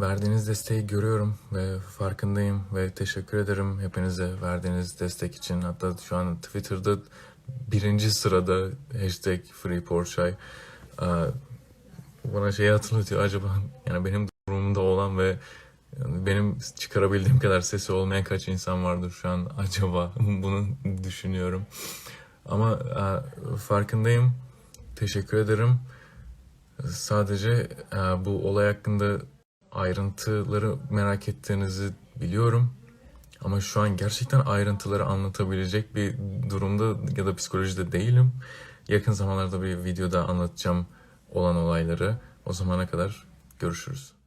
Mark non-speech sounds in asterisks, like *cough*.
verdiğiniz desteği görüyorum ve farkındayım ve teşekkür ederim hepinize verdiğiniz destek için. Hatta şu an Twitter'da birinci sırada hashtag Free Porsche bana şeyi hatırlatıyor acaba yani benim durumumda olan ve benim çıkarabildiğim kadar sesi olmayan kaç insan vardır şu an acaba *laughs* bunu düşünüyorum. Ama farkındayım. Teşekkür ederim. Sadece bu olay hakkında ayrıntıları merak ettiğinizi biliyorum. Ama şu an gerçekten ayrıntıları anlatabilecek bir durumda ya da psikolojide değilim. Yakın zamanlarda bir videoda anlatacağım olan olayları. O zamana kadar görüşürüz.